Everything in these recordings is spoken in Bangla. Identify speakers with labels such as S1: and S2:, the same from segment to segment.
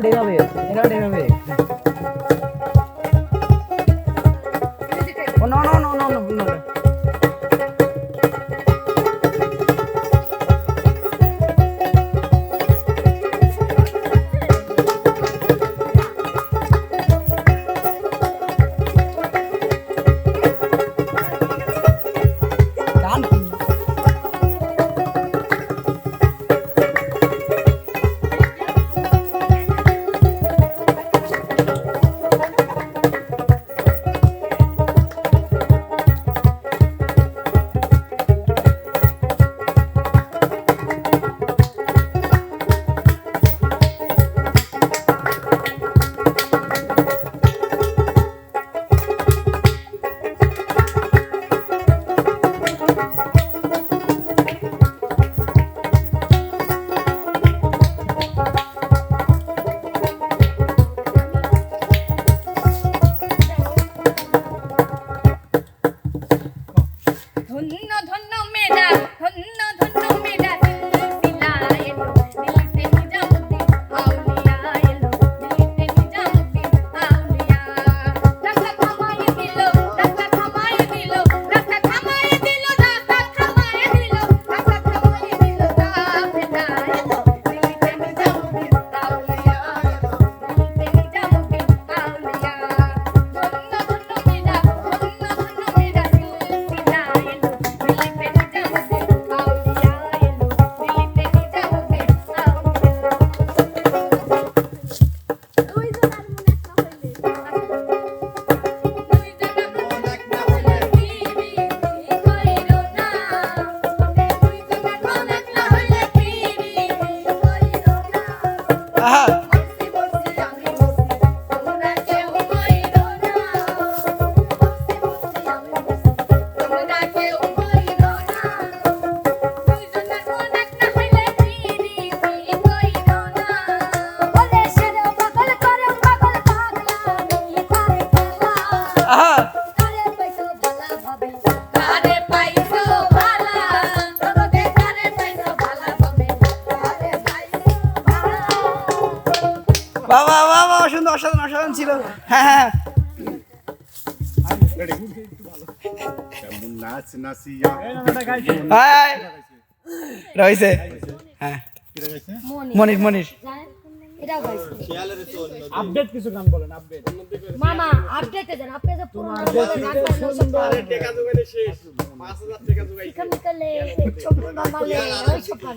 S1: られラベル。エ
S2: ラレラベ。啊。哈 হ্যাঁ হ্যাঁ। রয়েছে হ্যাঁ। মনির মনির।
S3: আপডেট কিছু গান বলেন আপডেট।
S1: মামা আপডেটে দেন। আপনি যে পুরনো গান ইকমিকলে ছোট মামালে ওই সব গান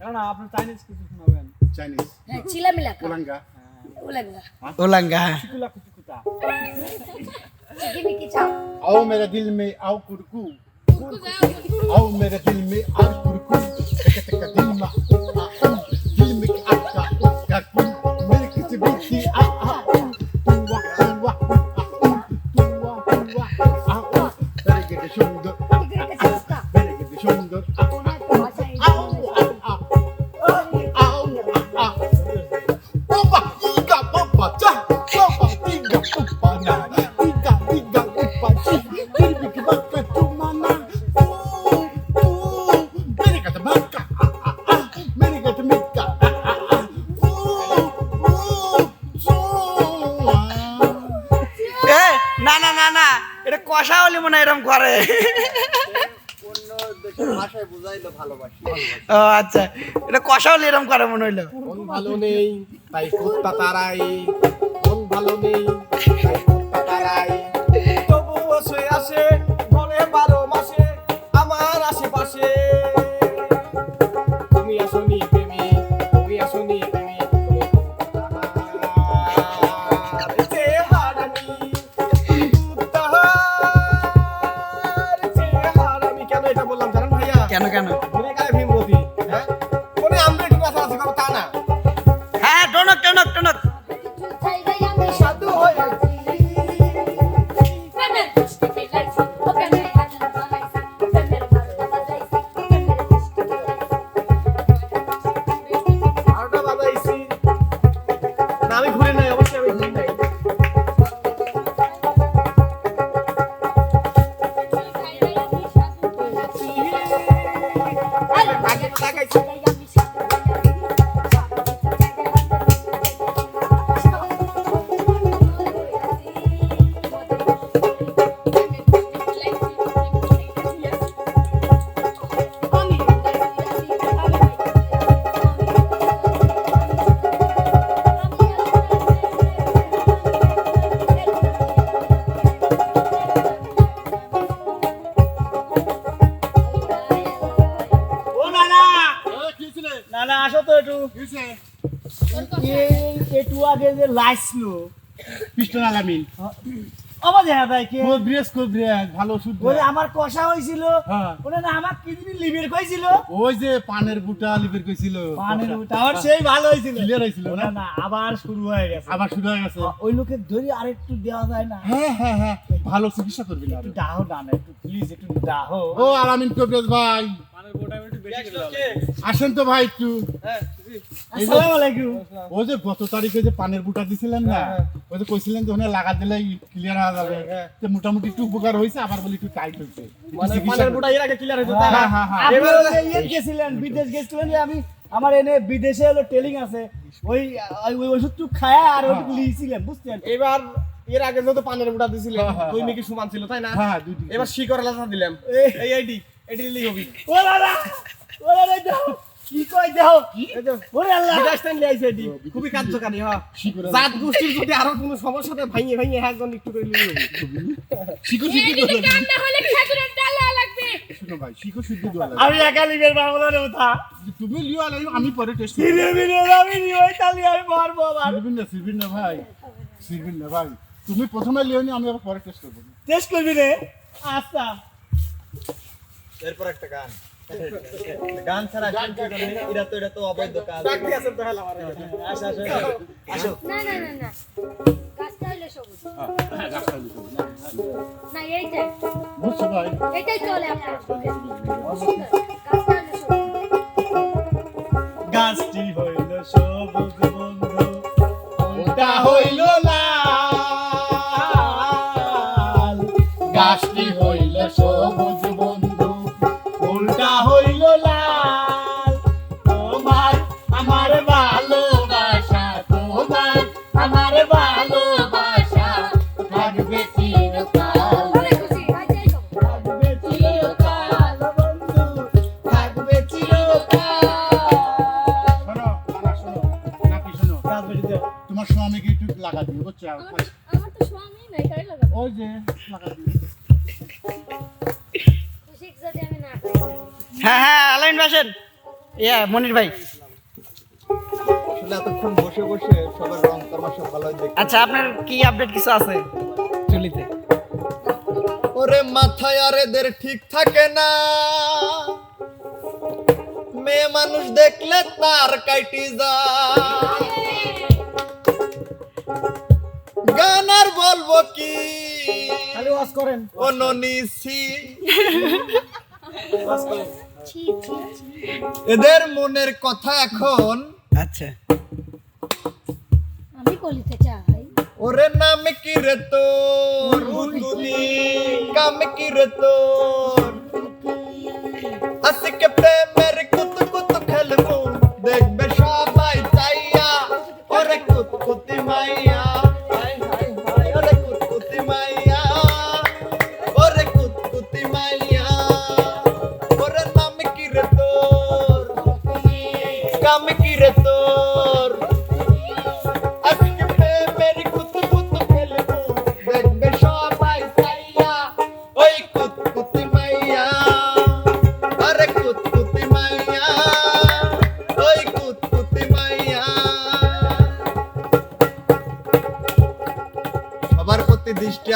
S3: কারণ আপনি চাইনিজ কিছু শোনাবেন।
S4: Chinese.
S1: Hey, Chila
S4: Milaka.
S1: Ulanga.
S2: Ulanga. Huh?
S3: Ulanga. Chikula kuchikuta.
S1: Chikini kichao.
S4: Ao मेरे दिल में आओ कुरकू आओ मेरे दिल में आओ कुरकू तक तक दिल में
S2: মনে হয় এরকম করে আচ্ছা। এটা কষা হলে এরকম করে মনে হইল।
S5: ভালো নেই, তাই কুত্তা তারাই। মন ভালো নেই, তাই কুত্তা তারাই। তবু বসে আসে আমার আশেপাশে। তুমি আসনি প্রেমী কেন
S2: কেন
S5: তো
S3: একটু একটু আগে যে লাইসলো
S4: পিস্টন আলামিন।
S3: আমার দেখা যায় কে?
S4: ও ব্রেস কো ভালো ওষুধ
S3: ওই আমার কষা
S4: হ্যাঁ।
S3: না আমার কি দিন লিবির কইছিল।
S4: ওই যে পানের বুটা কইছিল।
S3: পানের আমার সেই ভালো
S4: না?
S3: না আবার শুরু হয়ে গেছে।
S4: আবার শুরু হয়ে গেছে।
S3: ওই লোকের ধরে আরেকটু দেওয়া যায় না।
S4: হ্যাঁ হ্যাঁ হ্যাঁ। ভালো চিকিৎসা করবি না।
S3: একটু ডাহো ডানা একটু প্লিজ একটু ডাহো
S4: ও আলামিন কবিরাজ ভাই। আসেন তো ভাই একটু।
S3: আসসালামু আলাইকুম।
S4: ওই যে গত তারিখে যে পানের বুটা দিছিলেন না ওই যে কইছিলেন যে ওখানে লাগা দিলে ক্লিয়ার হয়ে যাবে তো মোটামুটি একটু উপকার হয়েছে আবার বলি একটু টাইট হয়েছে
S5: মানে পানের বুটা এর আগে ক্লিয়ার হয়েছে
S4: হ্যাঁ, হ্যাঁ, হ্যাঁ।
S5: এবার
S3: ইয়ে গেছিলেন বিদেশ গেছিলেন যে আমি আমার এনে বিদেশে হলো টেলিং আছে। ওই ওই ওষুধটু খায় আর ওইটুকু লিয়েছিলেন বুঝছেন?
S5: এবার এর আগে যত পানের বুটা দিছিলেন
S4: হ্যাঁ, হ্যাঁ, হ্যাঁ।
S5: নাকি সমান ছিল তাই না?
S4: হ্যাঁ।
S5: এবার শিকড় লাথা দিলাম।
S3: এই
S5: আইডি। এটি লিখে হবি।
S3: ও দাদা ও দাদা দাও কি কই দাও
S5: এই যে
S3: ওরে আল্লাহ।
S5: বিকাশ টাইম লিয়ে এটি। খুবই কার্যকারী হ্যাঁ।
S4: শিকড়
S5: জাত গোষ্ঠীর যদি আরও কোনো সমস্যাতে ভাঙিয়ে ভাঙিয়ে একজন একটু করে লিখে হবি
S4: শিকড় শুদ্ধি দেওয়া লাগবে।
S1: কান্না হলে খেজুরের ডালা লাগবে।
S4: শোনো ভাই শুদ্ধি
S3: আমি একা লিবের
S4: তুমি লিও আলাই আমি পরে টেস্ট
S3: ধীরে ধীরে আমি তালি আমি মারবো আবার।
S4: সিরবিন না না ভাই না ভাই। তুমি প্রথমে লিও নি আমি আবার পরে টেস্ট করব।
S3: টেস্ট করবি রে? আচ্ছা।
S6: এরপর একটা গান। গান ছাড়া গান এটা তো এটা তো অবৈধ কাজ।
S5: ডাক তো হেলা
S6: আসো আসো আসো
S1: না না না না। গাছটা হইলে সবুজ।
S3: বন্ধু। ওটা হইল লাল। গাছটি হইল সবুজ হইল লাল। তোমার আমার ভালোবাসা তোমার আমার ভালোবাসা থাকবে চিরকাল।
S2: অনেক খুশি আজকে এই সব।
S3: থাকবে চিরকাল বন্ধু থাকবে চিরকাল। শোনো দাদা শোনো নাকি শোনো
S5: কাজ বেশি দে।
S3: তোমার স্বামীকে একটু লাগা দিও বুঝছ?
S2: আমার তো স্বামী নাই কারে লাগাবো
S3: ওই যে লাগা দিও।
S7: হ্যাঁ হ্যাঁ আলাইন বাসেন ইয়া মনির ভাই।
S6: এতক্ষণ বসে বসে সবার রং তামাশা ভালো
S7: আচ্ছা আপনার কি আপডেট কিছু আছে চুলিতে?
S6: ওরে মাথায় আর এদের ঠিক থাকে না। মেয়ে মানুষ দেখলে তার কাইটি যায়। গান আর বলব কি?
S5: খালি ওয়াজ করেন।
S6: অননিসি
S5: ওয়াজ করেন।
S2: ছি ছি ছি
S6: এদের মনের কথা এখন
S7: আচ্ছা।
S2: আমি বলিতে চাই।
S6: ওরে নাম কি রে তোর? কাম কি রে তোর? আজকে প্রেমের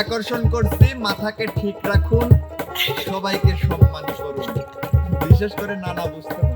S6: আকর্ষণ করছি মাথাকে ঠিক রাখুন সবাইকে সম্মান করুন। বিশেষ করে নানা বুঝতে